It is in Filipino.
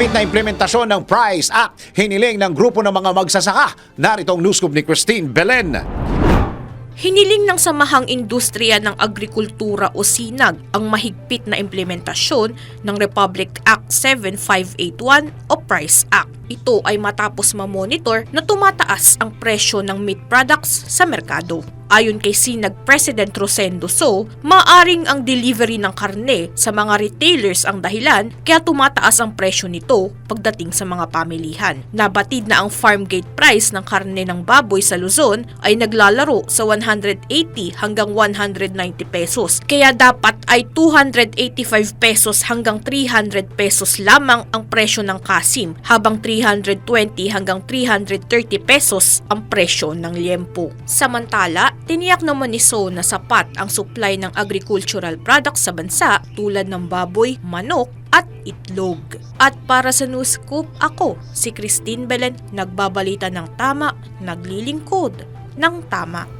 mahigpit na implementasyon ng PRICE Act, hiniling ng grupo ng mga magsasaka. Naritong newscoop ni Christine Belen. Hiniling ng Samahang Industriya ng Agrikultura o SINAG ang mahigpit na implementasyon ng Republic Act 7581 o PRICE Act. Ito ay matapos mamonitor na tumataas ang presyo ng meat products sa merkado. Ayon kay Sinag President Rosendo So, maaring ang delivery ng karne sa mga retailers ang dahilan kaya tumataas ang presyo nito pagdating sa mga pamilihan. Nabatid na ang farm gate price ng karne ng baboy sa Luzon ay naglalaro sa 180 hanggang 190 pesos. Kaya dapat ay 285 pesos hanggang 300 pesos lamang ang presyo ng kasim habang 320 hanggang 330 pesos ang presyo ng liempo. Samantala, tiniyak naman ni So na sapat ang supply ng agricultural products sa bansa tulad ng baboy, manok, at itlog. At para sa News Scoop, ako, si Christine Belen, nagbabalita ng tama, naglilingkod ng tama.